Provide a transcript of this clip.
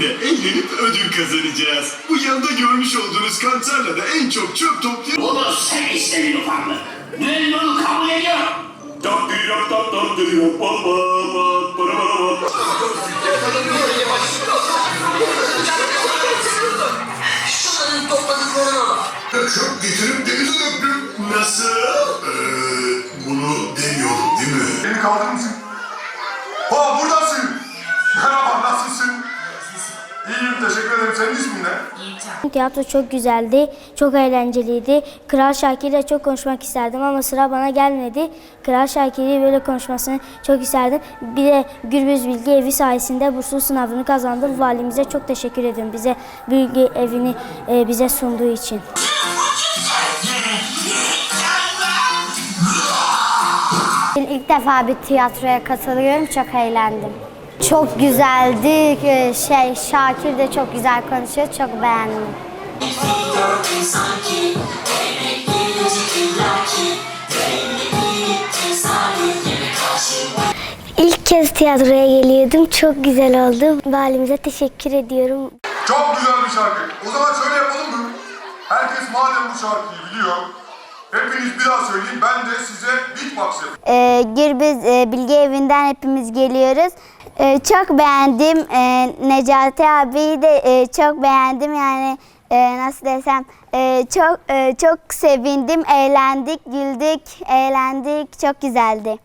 de eğlenip ödül kazanacağız. Bu yanda görmüş olduğunuz kantarla da en çok çöp toplayan... Bunu sen istedin ufaklık. Düelloyu kabul ediyorum. Şunların topladıklarına bak. Çöp getirip denize döktüm. Nasıl? Ee, bunu demiyorum değil mi? Beni kaldırır mısın? Ha buradasın. Merhaba nasılsın? İyiyim teşekkür ederim. Senin ismin ne? Tiyatro çok güzeldi, çok eğlenceliydi. Kral Şakir ile çok konuşmak isterdim ama sıra bana gelmedi. Kral Şakir'i böyle konuşmasını çok isterdim. Bir de Gürbüz Bilgi Evi sayesinde burslu sınavını kazandım. Valimize çok teşekkür ediyorum bize bilgi evini e, bize sunduğu için. İlk defa bir tiyatroya katılıyorum. Çok eğlendim. Çok güzeldi. Ee, Şey Şakir de çok güzel konuşuyor. Çok beğendim. İlk kez tiyatroya geliyordum. Çok güzel oldu. Valimize teşekkür ediyorum. Çok güzel bir şarkı. O zaman şöyle yapalım mı? Herkes madem bu şarkıyı biliyor. Hepiniz bir daha söyleyin. Ben de size yapayım. Ee, Gürbüz e, Bilgi Evi'nden hepimiz geliyoruz. Ee, çok beğendim. Ee, Necati abiyi de e, çok beğendim. Yani e, nasıl desem e, çok e, çok sevindim. Eğlendik, güldük, eğlendik. Çok güzeldi.